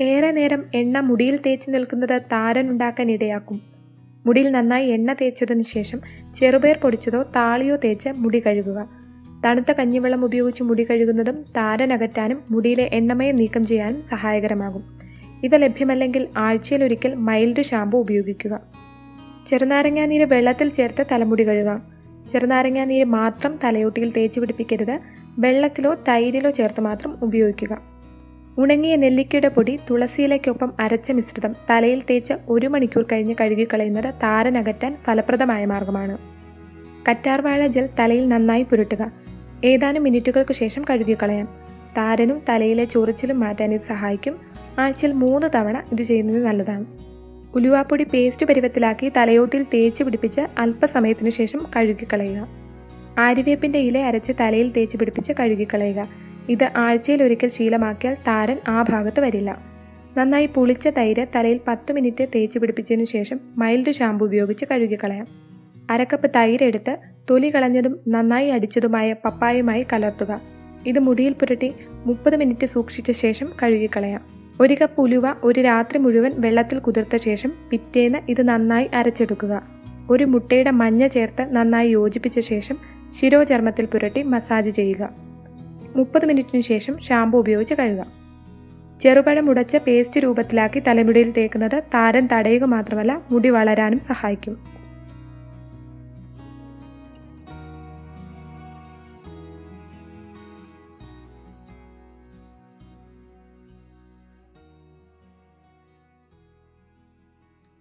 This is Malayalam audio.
ഏറെ നേരം എണ്ണ മുടിയിൽ തേച്ച് നിൽക്കുന്നത് താരൻ ഉണ്ടാക്കാൻ ഇടയാക്കും. മുടിയിൽ നന്നായി എണ്ണ തേച്ചതിന് ശേഷം ചെറുപേർ പൊടിച്ചതോ താളിയോ തേച്ച് മുടി കഴുകുക. തണുത്ത കഞ്ഞിവെള്ളം ഉപയോഗിച്ച് മുടി കഴുകുന്നതും താരൻ അകറ്റാനും മുടിയിലെ എണ്ണമയം നീക്കം ചെയ്യാനും സഹായകരമാകും. ഇവ ലഭ്യമല്ലെങ്കിൽ ആഴ്ചയിൽ ഒരിക്കൽ മൈൽഡ് ഷാമ്പു ഉപയോഗിക്കുക. ചെറുനാരങ്ങാ നീര് വെള്ളത്തിൽ ചേർത്ത് തലമുടി കഴുകാം. ചെറുനാരങ്ങാ നീര് മാത്രം തലയോട്ടിയിൽ തേച്ച് പിടിപ്പിക്കരുത്. വെള്ളത്തിലോ തൈരിലോ ചേർത്ത് മാത്രം ഉപയോഗിക്കുക. ഉണങ്ങിയ നെല്ലിക്കയുടെ പൊടി തുളസിയിലേക്കൊപ്പം അരച്ച മിശ്രിതം തലയിൽ തേച്ച് ഒരു മണിക്കൂർ കഴിഞ്ഞ് കഴുകിക്കളയുന്നത് താരനകറ്റാൻ ഫലപ്രദമായ മാർഗമാണ്. കറ്റാർവാഴ ജെൽ തലയിൽ നന്നായി പുരട്ടുക. ഏതാനും മിനിറ്റുകൾക്ക് ശേഷം കഴുകിക്കളയാം. താരനും തലയിലെ ചൊറിച്ചിലും മാറ്റാൻ ഇത് സഹായിക്കും. ആഴ്ചയിൽ മൂന്ന് തവണ ഇത് ചെയ്യുന്നത് നല്ലതാണ്. ഉലുവാപ്പൊടി പേസ്റ്റ് പരുവത്തിലാക്കി തലയോട്ടിൽ തേച്ച് പിടിപ്പിച്ച് അല്പസമയത്തിനു ശേഷം കഴുകിക്കളയുക. ആര്യവേപ്പിന്റെ ഇല അരച്ച് തലയിൽ തേച്ച് പിടിപ്പിച്ച് കഴുകിക്കളയുക. ഇത് ആഴ്ചയിൽ ഒരിക്കൽ ശീലമാക്കിയാൽ താരൻ ആ ഭാഗത്ത് വരില്ല. നന്നായി പുളിച്ച തൈര് തലയിൽ പത്ത് മിനിറ്റ് തേച്ച് പിടിപ്പിച്ചതിനു ശേഷം മൈൽഡ് ഷാമ്പു ഉപയോഗിച്ച് കഴുകിക്കളയാം. അരക്കപ്പ് തൈരെടുത്ത് തൊലി കളഞ്ഞതും നന്നായി അടിച്ചതുമായ പപ്പായുമായി കലർത്തുക. ഇത് മുടിയിൽ പുരട്ടി മുപ്പത് മിനിറ്റ് സൂക്ഷിച്ച ശേഷം കഴുകിക്കളയാം. ഒരു കപ്പ് ഉലുവ ഒരു രാത്രി മുഴുവൻ വെള്ളത്തിൽ കുതിർത്ത ശേഷം പിറ്റേന്ന് ഇത് നന്നായി അരച്ചെടുക്കുക. ഒരു മുട്ടയുടെ മഞ്ഞ ചേർത്ത് നന്നായി യോജിപ്പിച്ച ശേഷം ശിരോചർമ്മത്തിൽ പുരട്ടി മസാജ് ചെയ്യുക. മുപ്പത് മിനിറ്റിന് ശേഷം ഷാമ്പു ഉപയോഗിച്ച് കഴുകാം. ചെറുപഴം ഉടച്ച പേസ്റ്റ് രൂപത്തിലാക്കി തലമുടിയിൽ തേക്കുന്നത് താരൻ തടയുക മാത്രമല്ല മുടി വളരാനും സഹായിക്കും.